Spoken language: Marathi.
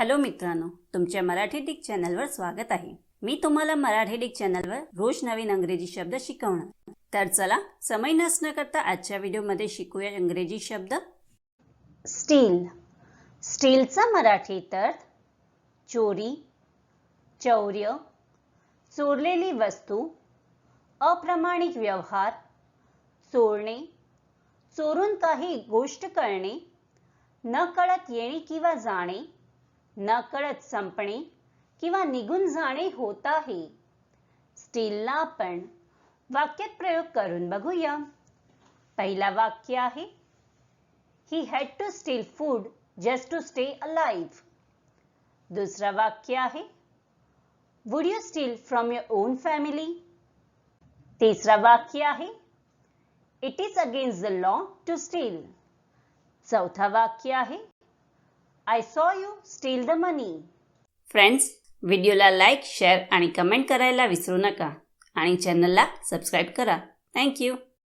हॅलो मित्रांनो तुमच्या मराठी डिक चॅनलवर स्वागत आहे. मी तुम्हाला मराठी डिक चॅनलवर रोज नवीन अंग्रेजी शब्द शिकवणार. तर चला समय नसणं करता आजच्या व्हिडिओमध्ये शिकूया इंग्रजी शब्द. स्टील. स्टीलचा मराठीत अर्थ चोरी चौर्य चोरलेली वस्तू अप्रामाणिक व्यवहार चोरणे चोरून काही गोष्ट करणे न कळत येणे किंवा जाणे न कळत संपणे किंवा निघून जाणे होत आहे. स्टीलला आपण वाक्यात प्रयोग करून बघूया. पहिला वाक्य आहे he had to steal food just to stay alive दुसरा वाक्य आहे would you steal from your own family तिसरा वाक्य आहे it is against the law to steal चौथा वाक्य आहे I saw you steal the money friends व्हिडिओला लाईक शेअर आणि कमेंट करायला विसरू नका. आणि चॅनलला सबस्क्राईब करा. थँक्यू